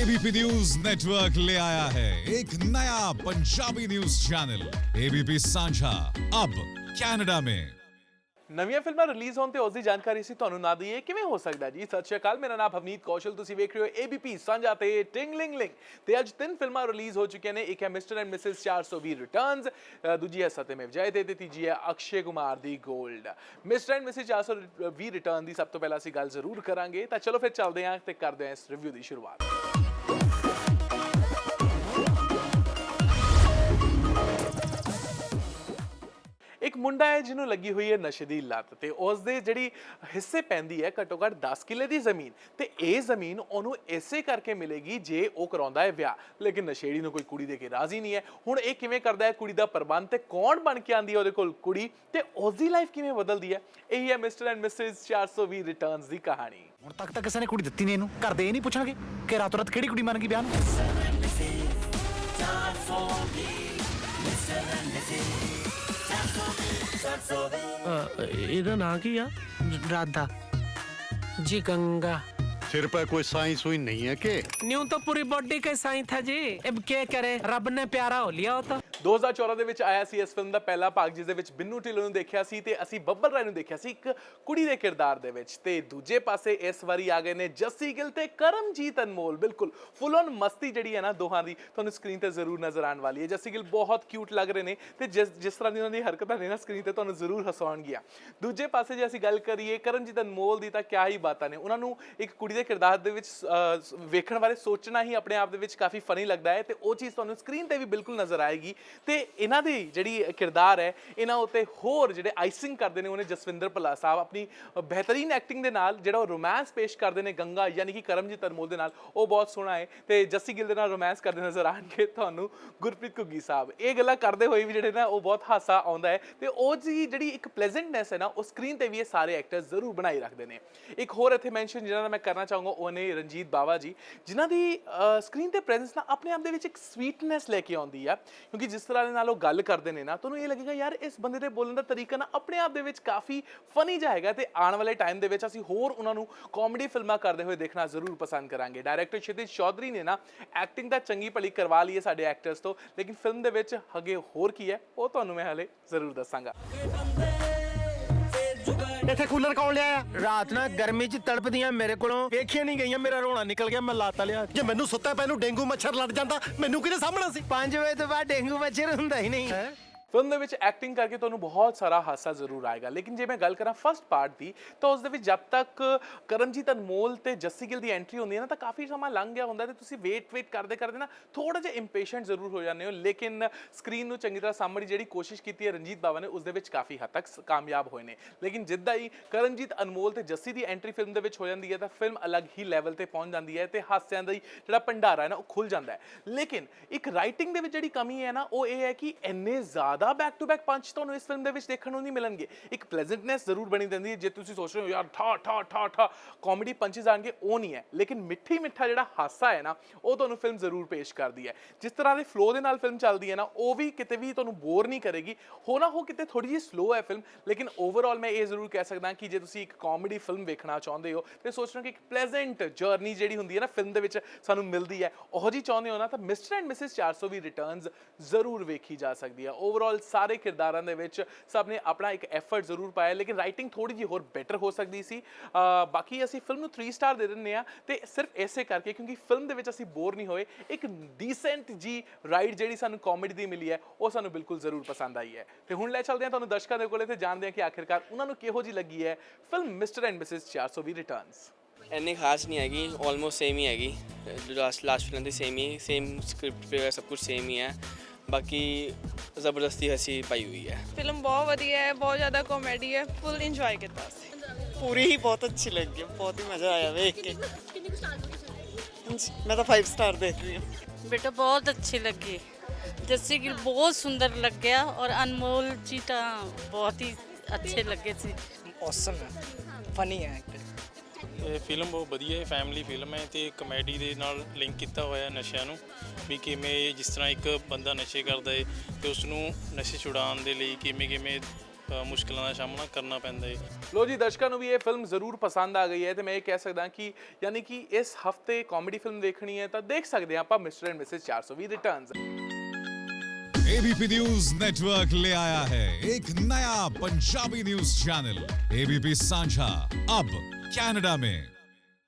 ABP news network ले आया है एक नया पंजाबी न्यूज चैनल एबीपी सांझा अब कनाडा में ਨਵੀਆਂ ਫਿਲਮਾਂ ਰਿਲੀਜ਼ ਹੋਣ ਤੇ ਉਸ ਦੀ ਜਾਣਕਾਰੀ ਸੀ ਤੁਹਾਨੂੰ ਨਾ ਦਈਏ ਕਿਵੇਂ ਹੋ ਸਕਦਾ ਜੀ ਸਤਿ ਸ਼੍ਰੀ ਅਕਾਲ ਮੇਰਾ ਨਾਮ ਭਵਨੀਤ ਕੌਸ਼ਲ ਤੁਸੀਂ ਵੇਖ ਰਹੇ ਹੋ ABP ਸਾਂਝਾ ਤੇ ਟਿੰਗਲਿੰਗ ਲਿੰਗ ਤੇ ਅੱਜ ਤਿੰਨ ਫਿਲਮਾਂ ਰਿਲੀਜ਼ ਹੋ ਚੁੱਕੀਆਂ ਨੇ ਇੱਕ ਹੈ ਮਿਸਟਰ ਐਂਡ ਮਿਸਿਸ 420 ਰਿਟਰਨਸ ਦੂਜੀ ਹੈ ਸਤਿਮੇਵ ਜਯਤੇ ਤੇ ਤੀਜੀ ਹੈ ਅਕਸ਼ੇ ਕੁਮਾਰ ਦੀ 골ਡ ਮਿਸਟਰ ਐਂਡ ਮਿਸਿਸ 420 ਰਿਟਰਨ ਦੀ ਸਭ ਤੋਂ ਪਹਿਲਾਂ ਅਸੀਂ ਗੱਲ ਜ਼ਰੂਰ ਕਰਾਂਗੇ ਤਾਂ ਚਲੋ ਫਿਰ ਚੱਲਦੇ ਹਾਂ ਤੇ ਕਰਦੇ ਹਾਂ ਇਸ ਰਿਵਿਊ ਦੀ ਸ਼ੁਰੂਆਤ ਇੱਕ ਮੁੰਡਾ ਹੈ ਜਿਹਨੂੰ ਲੱਗੀ ਹੋਈ ਹੈ ਨਸ਼ੇ ਦੀ ਲੱਤ ਤੇ ਉਸ ਦੇ ਜਿਹੜੀ ਹਿੱਸੇ ਪੈਂਦੀ ਹੈ ਘੱਟੋ ਘੱਟ 10 ਕਿੱਲੇ ਦੀ ਜ਼ਮੀਨ ਤੇ ਇਹ ਜ਼ਮੀਨ ਉਹਨੂੰ ਇਸੇ ਕਰਕੇ ਮਿਲੇਗੀ ਜੇ ਉਹ ਕਰਾਉਂਦਾ ਹੈ ਵਿਆਹ। ਲੇਕਿਨ ਨਸ਼ੇੜੀ ਨੂੰ ਕੋਈ ਕੁੜੀ ਦੇ ਕੇ ਰਾਜ਼ੀ ਨਹੀਂ ਹੈ। ਹੁਣ ਇਹ ਕਿਵੇਂ ਕਰਦਾ ਹੈ? ਕੁੜੀ ਦਾ ਪ੍ਰਬੰਧ ਤੇ ਕੌਣ ਬਣ ਕੇ ਆਂਦੀ ਹੈ ਉਹਦੇ ਕੋਲ ਕੁੜੀ ਤੇ ਉਸ ਦੀ ਲਾਈਫ ਕਿਵੇਂ ਬਦਲਦੀ ਹੈ? ਇਹੀ ਹੈ ਮਿਸਟਰ ਐਂਡ ਮਿਸਿਸ 420 ਰਿਟਰਨਸ ਦੀ ਕਹਾਣੀ। ਹੁਣ ਤੱਕ ਤਾਂ ਕਿਸੇ ਨੇ ਕੁੜੀ ਦਿੱਤੀ ਨਹੀਂ ਇਹਨੂੰ। ਘਰ ਦੇ ਇਹ ਨਹੀਂ ਪੁੱਛਣਗੇ ਕਿ ਰਾਤੋਂ ਰਾਤ ਕਿਹੜੀ ਕੁੜੀ ਮੰਨ ਗਈ ਵਿਆਹ ਨੂੰ? ਅ, ਇਹਦਾ ਨਾਂ ਕੀ ਆ राधा जी गंगा सिर पर कोई साई सुई नहीं है के न्यू तो पूरी बॉडी का साई था जी अब क्या करे रब ने प्यारा हो लिया हो तो 2014 ਦੇ ਵਿੱਚ ਆਇਆ ਸੀ ਇਸ ਫਿਲਮ ਦਾ ਪਹਿਲਾ ਭਾਗ, ਜਿਸ ਦੇ ਵਿੱਚ ਬਿੰਨੂ ਢਿੱਲੋਂ ਨੂੰ ਦੇਖਿਆ ਸੀ ਤੇ ਅਸੀਂ ਬੱਬਲ ਰਾਏ ਨੂੰ ਦੇਖਿਆ ਸੀ, ਇੱਕ ਕੁੜੀ ਦੇ ਕਿਰਦਾਰ ਦੇ ਵਿੱਚ। ਤੇ ਦੂਜੇ ਪਾਸੇ ਇਸ ਵਾਰੀ ਆ ਗਏ ਨੇ ਜੱਸੀ ਗਿੱਲ ਤੇ ਕਰਮਜੀਤ ਅਨਮੋਲ। ਬਿਲਕੁਲ ਫੁੱਲ ਔਨ ਮਸਤੀ ਜਿਹੜੀ ਹੈ ਨਾ ਦੋਹਾਂ ਦੀ, ਤੁਹਾਨੂੰ ਸਕਰੀਨ ਤੇ ਜ਼ਰੂਰ ਨਜ਼ਰ ਆਉਣ ਵਾਲੀ ਹੈ। ਜੱਸੀ ਗਿੱਲ ਬਹੁਤ ਕਿਊਟ ਲੱਗ ਰਹੇ ਨੇ ਤੇ ਜਿਸ ਜਿਸ ਤਰ੍ਹਾਂ ਦੀ ਉਹਨਾਂ ਦੀ ਹਰਕਤਾਂ ਨੇ ਨਾ ਸਕਰੀਨ ਤੇ ਤੁਹਾਨੂੰ ਜ਼ਰੂਰ ਹਸਾਉਣਗੀਆਂ। ਦੂਜੇ ਪਾਸੇ ਜੇ ਅਸੀਂ ਗੱਲ ਕਰੀਏ ਕਰਮਜੀਤ ਅਨਮੋਲ ਦੀ, ਤਾਂ ਕਿਆ ਹੀ ਬਾਤਾਂ ਨੇ। ਉਹਨਾਂ ਨੂੰ ਇੱਕ ਕੁੜੀ ਦੇ ਕਿਰਦਾਰ ਦੇ ਵਿੱਚ ਵੇਖਣ ਬਾਰੇ ਸੋਚਣਾ ਹੀ ਆਪਣੇ ਆਪ ਦੇ ਵਿੱਚ ਕਾਫੀ ਫਨੀ ਲੱਗਦਾ ਹੈ ਤੇ ਉਹ ਚੀਜ਼ ਤੁਹਾਨੂੰ ਸਕਰੀਨ ਤੇ ਵੀ ਬਿਲਕੁਲ ਨਜ਼ਰ ਆਏਗੀ। ਤੇ ਇਹਨਾਂ ਦੀ ਜਿਹੜੀ ਕਿਰਦਾਰ ਹੈ, ਇਹਨਾਂ ਉੱਤੇ ਹੋਰ ਜਿਹੜੇ ਆਈਸਿੰਗ ਕਰਦੇ ਨੇ, ਉਹਨੇ ਜਸਵਿੰਦਰ ਭੱਲਾ ਸਾਹਿਬ ਆਪਣੀ ਬਿਹਤਰੀਨ ਐਕਟਿੰਗ ਦੇ ਨਾਲ ਜਿਹੜਾ ਉਹ ਰੋਮਾਂਸ ਪੇਸ਼ ਕਰਦੇ ਨੇ ਗੰਗਾ, ਯਾਨੀ ਕਿ ਕਰਮਜੀਤ ਅਨਮੋਲ ਦੇ ਨਾਲ, ਉਹ ਬਹੁਤ ਸੋਹਣਾ ਹੈ ਤੇ ਜੱਸੀ ਗਿੱਲ ਦੇ ਨਾਲ ਰੋਮਾਂਸ ਕਰਦੇ ਨਜ਼ਰ ਆਣਗੇ ਤੁਹਾਨੂੰ ਗੁਰਪ੍ਰੀਤ ਘੁੱਗੀ ਸਾਹਿਬ। ਇਹ ਗੱਲਾਂ ਕਰਦੇ ਹੋਏ ਵੀ ਜਿਹੜੇ ਨਾ, ਉਹ ਬਹੁਤ ਹਾਸਾ ਆਉਂਦਾ ਹੈ ਤੇ ਉਹ ਜੀ ਜਿਹੜੀ ਇੱਕ ਪਲੇਜ਼ੈਂਟਨੈਸ ਹੈ ਨਾ, ਉਹ ਸਕਰੀਨ ਤੇ ਵੀ ਇਹ ਸਾਰੇ ਐਕਟਰ ਜ਼ਰੂਰ ਬਣਾਈ ਰੱਖਦੇ ਨੇ। ਇੱਕ ਹੋਰ ਇੱਥੇ ਮੈਂਸ਼ਨ ਜਿਹਨਾਂ ਦਾ ਮੈਂ ਕਰਨਾ ਚਾਹੂੰਗਾ, ਉਹ ਨੇ ਰਣਜੀਤ ਬਾਵਾ ਜੀ, ਜਿਨ੍ਹਾਂ ਦੀ ਸਕਰੀਨ ਤੇ ਪ੍ਰੈਜ਼ੈਂਸ ਨਾ ਆਪਣੇ ਆਪ ਦੇ ਵਿੱਚ ਇੱਕ ਸਵੀਟਨੈਸ ਲੈ ਕੇ ਆਉਂਦੀ ਆ, ਕਿਉਂਕਿ ਜਿਸ ਤਰ੍ਹਾਂ ਦੇ ਨਾਲ ਉਹ ਗੱਲ ਕਰਦੇ ਨੇ ਨਾ, ਤੁਹਾਨੂੰ ਇਹ ਲੱਗੇਗਾ, ਯਾਰ ਇਸ ਬੰਦੇ ਦੇ ਬੋਲਣ ਦਾ ਤਰੀਕਾ ਨਾ ਆਪਣੇ ਆਪ ਦੇ ਵਿੱਚ ਕਾਫੀ ਫਨੀ ਜਿਹਾ ਹੈਗਾ ਤੇ ਆਉਣ ਵਾਲੇ ਟਾਈਮ ਦੇ ਵਿੱਚ ਅਸੀਂ ਹੋਰ ਉਹਨਾਂ ਨੂੰ ਕਾਮੇਡੀ ਫਿਲਮਾਂ ਕਰਦੇ ਹੋਏ ਦੇਖਣਾ ਜ਼ਰੂਰ ਪਸੰਦ ਕਰਾਂਗੇ। ਡਾਇਰੈਕਟਰ ਸ਼ਿਤਿਜ ਚੌਧਰੀ ਨੇ ਨਾ ਐਕਟਿੰਗ ਤਾਂ ਚੰਗੀ ਭਲੀ ਕਰਵਾ ਲਈ ਹੈ ਸਾਡੇ ਐਕਟਰਸ ਤੋਂ, ਲੇਕਿਨ ਫਿਲਮ ਦੇ ਵਿੱਚ ਅੱਗੇ ਹੋਰ ਕੀ ਹੈ, ਉਹ ਤੁਹਾਨੂੰ ਮੈਂ ਹਲੇ ਜ਼ਰੂਰ ਦੱਸਾਂਗਾ। ਇੱਥੇ ਕੂਲਰ ਕੌਣ ਲਿਆਇਆ? ਰਾਤ ਨਾ ਗਰਮੀ ਚ ਤੜਪਦੀਆਂ ਮੇਰੇ ਕੋਲੋਂ ਵੇਖੀਆਂ ਨਹੀਂ ਗਈਆਂ ਮੇਰਾ ਰੋਣਾ ਨਿਕਲ ਗਿਆ ਮੈਂ ਲਾਤਾ ਲਿਆ। ਜੇ ਮੈਨੂੰ ਸੁੱਤਾ ਪੈ ਨੂੰ ਡੇਂਗੂ ਮੱਛਰ ਲੜ ਜਾਂਦਾ ਮੈਨੂੰ ਕਿਹਨੇ ਸਾਹਮਣਾ ਸੀ? 5 ਵਜੇ ਤੋਂ ਬਾਅਦ ਡੇਂਗੂ ਮੱਛਰ ਹੁੰਦਾ ਹੀ ਨਹੀਂ। ਫਿਲਮ ਦੇ ਵਿੱਚ ਐਕਟਿੰਗ ਕਰਕੇ ਤੁਹਾਨੂੰ ਬਹੁਤ ਸਾਰਾ ਹਾਸਾ ਜ਼ਰੂਰ ਆਏਗਾ। ਲੇਕਿਨ ਜੇ ਮੈਂ ਗੱਲ ਕਰਾਂ ਫਰਸਟ ਪਾਰਟ ਦੀ, ਤਾਂ ਉਸ ਦੇ ਵਿੱਚ ਜਦ ਤੱਕ ਕਰਮਜੀਤ ਅਨਮੋਲ ਤੇ ਜੱਸੀ ਗਿੱਲ ਦੀ ਐਂਟਰੀ ਹੁੰਦੀ ਹੈ ਨਾ, ਤਾਂ ਕਾਫੀ ਸਮਾਂ ਲੰਘ ਗਿਆ ਹੁੰਦਾ ਤੇ ਤੁਸੀਂ ਵੇਟ ਵੇਟ ਕਰਦੇ ਕਰਦੇ ਨਾ ਥੋੜਾ ਜਿਹਾ ਇੰਪੇਸ਼ੈਂਟ ਜ਼ਰੂਰ ਹੋ ਜਾਂਦੇ ਹੋ। ਲੇਕਿਨ ਸਕਰੀਨ ਨੂੰ ਚੰਗੀ ਤਰ੍ਹਾਂ ਸਾਹਮਣੇ ਜਿਹੜੀ ਕੋਸ਼ਿਸ਼ ਕੀਤੀ ਹੈ ਰਣਜੀਤ ਬਾਵਾ ਨੇ, ਉਸ ਦੇ ਵਿੱਚ ਕਾਫੀ ਹੱਦ ਤੱਕ ਸ- ਕਾਮਯਾਬ ਹੋਏ ਨੇ। ਲੇਕਿਨ ਜਿੱਦਾਂ ਹੀ ਕਰਮਜੀਤ ਅਨਮੋਲ ਤੇ ਜੱਸੀ ਦੀ ਐਂਟਰੀ ਫਿਲਮ ਦੇ ਵਿੱਚ ਹੋ ਜਾਂਦੀ ਹੈ, ਤਾਂ ਫਿਲਮ ਅਲੱਗ ਹੀ ਲੈਵਲ ਤੇ ਪਹੁੰਚ ਜਾਂਦੀ ਹੈ ਤੇ ਹਾਸਿਆਂ ਦਾ ਹੀ ਜਿਹੜਾ ਭੰਡਾਰਾ ਹੈ ਨਾ, ਉਹ ਖੁੱਲ ਜਾਂਦਾ ਹੈ। ਲੇਕਿਨ ਇੱਕ ਰਾਈਟਿੰਗ ਦੇ ਵਿੱਚ ਜਿਹੜੀ ਕਮੀ ਹੈ ਨਾ, ਉਹ ਇਹ ਹੈ ਕਿ ਇੰਨੇ ਜ਼ਿਆਦਾ ਬੈਕ ਟੂ ਬੈਕ ਪੰਚ ਤੁਹਾਨੂੰ ਇਸ ਫਿਲਮ ਦੇ ਵਿੱਚ ਦੇਖਣ ਨੂੰ ਨਹੀਂ ਮਿਲਣਗੇ। ਇੱਕ ਪਲੇਜ਼ੈਂਟਨੈਸ ਜ਼ਰੂਰ ਬਣੀ ਰਹਿੰਦੀ ਹੈ ਜੇ ਤੁਸੀਂ ਸੋਚ ਰਹੇ ਹੋ, ਯਾਰ, ਠਾ ਠਾ ਠਾ ਠਾ ਕਾਮੇਡੀ ਪੰਚਸ ਆਣਗੇ ਉਹ ਨਹੀਂ ਹੈ। ਲੇਕਿਨ ਮਿੱਠੀ ਮਿੱਠਾ ਜਿਹੜਾ ਹਾਸਾ ਹੈ ਨਾ, ਉਹ ਤੁਹਾਨੂੰ ਫਿਲਮ ਜ਼ਰੂਰ ਪੇਸ਼ ਕਰਦੀ ਹੈ। ਜਿਸ ਤਰ੍ਹਾਂ ਦੇ ਫਲੋ ਦੇ ਨਾਲ ਫਿਲਮ ਚੱਲਦੀ ਹੈ ਨਾ, ਉਹ ਵੀ ਕਿਤੇ ਵੀ ਤੁਹਾਨੂੰ ਬੋਰ ਨਹੀਂ ਕਰੇਗੀ। ਹੋ ਨਾ ਹੋ ਕਿਤੇ ਥੋੜੀ ਜਿਹੀ ਸਲੋ ਹੈ ਫਿਲਮ ਲੇਕਿਨ ਓਵਰਆਲ ਮੈਂ ਇਹ ਜ਼ਰੂਰ ਕਹਿ ਸਕਦਾ ਕਿ ਜੇ ਤੁਸੀਂ ਇੱਕ ਕਾਮੇਡੀ ਫਿਲਮ ਵੇਖਣਾ ਚਾਹੁੰਦੇ ਹੋ, ਤੇ ਸੋਚ ਰਹੇ ਹੋ ਕਿ ਇੱਕ ਪਲੇਜ਼ੈਂਟ ਜਰਨੀ ਜਿਹੜੀ ਹੁੰਦੀ ਹੈ ਨਾ ਫਿਲਮ ਦੇ ਵਿੱਚ ਸਾਨੂੰ ਮਿਲਦੀ ਹੈ, ਉਹੋ ਜੀ ਚਾਹੁੰਦੇ ਹੋ ਨਾ, ਤਾਂ ਮਿਸਟਰ ਐਂਡ ਮਿਸਿਸ 420 ਰਿਟਰਨਸ ਜ਼ਰੂਰ ਵੇਖੀ ਜਾ ਸਕਦੀ ਹੈ। ਓਵਰਆਲ ਸਾਰੇ ਕਿਰਦਾਰਾਂ ਦੇ ਵਿੱਚ ਸਭ ਨੇ ਆਪਣਾ ਇੱਕ ਐਫਰਟ ਜ਼ਰੂਰ ਪਾਇਆ ਲੇਕਿਨ ਰਾਈਟਿੰਗ ਥੋੜੀ ਜਿਹੀ ਹੋਰ ਬੈਟਰ ਹੋ ਸਕਦੀ ਸੀ। ਬਾਕੀ ਅਸੀਂ ਫਿਲਮ ਨੂੰ 3 ਸਟਾਰ ਦੇ ਦਿੰਦੇ ਆ ਤੇ ਸਿਰਫ ਇਸੇ ਕਰਕੇ ਕਿਉਂਕਿ ਫਿਲਮ ਦੇ ਵਿੱਚ ਅਸੀਂ ਬੋਰ ਨਹੀਂ ਹੋਏ, ਇੱਕ ਡੀਸੈਂਟ ਜੀ ਰਾਈਡ ਜਿਹੜੀ ਸਾਨੂੰ ਕਾਮੇਡੀ ਦੀ ਮਿਲੀ ਹੈ, ਉਹ ਸਾਨੂੰ ਬਿਲਕੁਲ ਜ਼ਰੂਰ ਪਸੰਦ ਆਈ ਹੈ। ਤੇ ਹੁਣ ਲੈ ਚੱਲਦੇ ਹਾਂ ਤੁਹਾਨੂੰ ਦਰਸ਼ਕਾਂ ਦੇ ਕੋਲੇ ਤੇ ਜਾਣਦੇ ਹਾਂ ਕਿ ਆਖਿਰਕਾਰ ਉਹਨਾਂ ਨੂੰ ਕਿਹੋ ਜੀ ਲੱਗੀ ਹੈ film Mister and Missus 420 returns ਇੰਨੀ ਖਾਸ ਨਹੀਂ ਹੈਗੀ ਆਲਮੋਸਟ ਸੇਮ ਹੀ ਹੈਗੀ। ਲਾਸਟ ਲਾਸਟ ਫਿਲਮ ਦੀ ਸੇਮ ਹੀ ਸੇਮ ਸਕ੍ਰਿਪਟ ਵਗੈਰਾ ਸਭ ਕੁਝ ਸੇਮ ਹੀ ਹੈ। ਬਾਕੀ ਜ਼ਬਰਦਸਤੀ ਹਸੀ ਪਾਈ ਹੋਈ ਹੈ। ਫਿਲਮ ਬਹੁਤ ਵਧੀਆ ਹੈ ਬਹੁਤ ਜ਼ਿਆਦਾ ਕਾਮੇਡੀ ਹੈ ਫੁੱਲ ਇੰਜੋਏ ਕੀਤਾ ਸੀ ਪੂਰੀ ਹੀ ਬਹੁਤ ਅੱਛੀ ਲੱਗੀ ਬਹੁਤ ਹੀ ਮਜ਼ਾ ਆਇਆ ਵੇਖ ਕੇ। ਮੈਂ ਤਾਂ 5 ਸਟਾਰ ਦੇ ਰਹੀ ਹਾਂ। ਬੇਟਾ ਬਹੁਤ ਅੱਛੀ ਲੱਗੀ। ਜੱਸੀ ਕਿ ਬਹੁਤ ਸੁੰਦਰ ਲੱਗਿਆ ਔਰ ਅਨਮੋਲ ਜੀ ਤਾਂ ਬਹੁਤ ਹੀ ਅੱਛੇ ਲੱਗੇ ਸੀ। ਔਸਮ ਹੈ ਫਨੀ ਹੈ ਇਹ ਫਿਲਮ ਬਹੁਤ ਵਧੀਆ ਹੈ ਫੈਮਿਲੀ ਫਿਲਮ ਹੈ ਤੇ ਕਮੇਡੀ ਦੇ ਨਾਲ ਲਿੰਕ ਕੀਤਾ ਹੋਇਆ ਹੈ ਨਸ਼ਿਆਂ ਨੂੰ ਵੀ ਕਿਵੇਂ ਜਿਸ ਤਰ੍ਹਾਂ ਇੱਕ ਬੰਦਾ ਨਸ਼ੇ ਕਰਦਾ ਹੈ ਤੇ ਉਸ ਨੂੰ ਨਸ਼ੇ ਛੁਡਾਉਣ ਦੇ ਲਈ ਕਿਵੇਂ ਕਿਵੇਂ ਅ, ਮੁਸ਼ਕਲਾਂ ਦਾ ਸਾਹਮਣਾ ਕਰਨਾ ਪੈਂਦਾ ਹੈ ਲੋ ਜੀ ਦਰਸ਼ਕਾਂ ਨੂੰ ਵੀ ਇਹ ਫਿਲਮ ਜ਼ਰੂਰ ਪਸੰਦ ਆ ਗਈ ਹੈ ਤੇ ਮੈਂ ਇਹ ਕਹਿ ਸਕਦਾ ਕਿ ਯਾਨੀ ਕਿ ਇਸ ਹਫਤੇ ਕਾਮੇਡੀ ਫਿਲਮ ਦੇਖਣੀ ਹੈ ਤਾਂ ਦੇਖ ਸਕਦੇ ਹਾਂ ਆਪਾਂ mister and missus 420 returns ABP news network ले आया है एक नया पंजाबी न्यूज चैनल एबीपी सांझा अब कनाडा में